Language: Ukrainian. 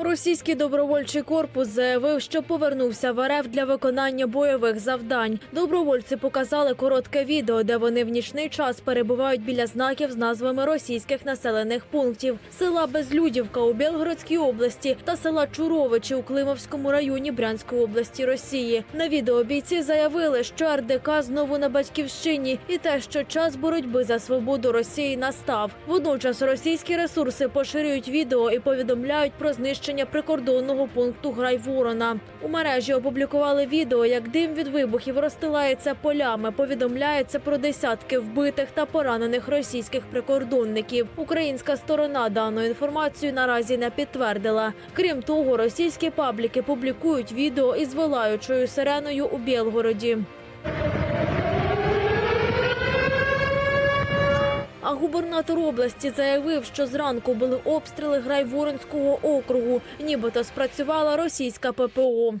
Російський добровольчий корпус заявив, що повернувся в РФ для виконання бойових завдань. Добровольці показали коротке відео, де вони в нічний час перебувають біля знаків з назвами російських населених пунктів села Безлюдівка у Білгородській області та села Чуровичі у Климовському районі Брянської області Росії. На відео бійці заявили, що РДК знову на батьківщині, і те, що час боротьби за свободу Росії настав. Водночас російські ресурси поширюють відео і повідомляють про знищення прикордонного пункту Грайворона. У мережі опублікували відео, як дим від вибухів розстилається полями. Повідомляється про десятки вбитих та поранених російських прикордонників. Українська сторона дану інформацію наразі не підтвердила. Крім того, російські пабліки публікують відео із вилаючою сиреною у Білгороді. Губернатор області заявив, що зранку були обстріли Грайворонського округу, нібито спрацювала російська ППО.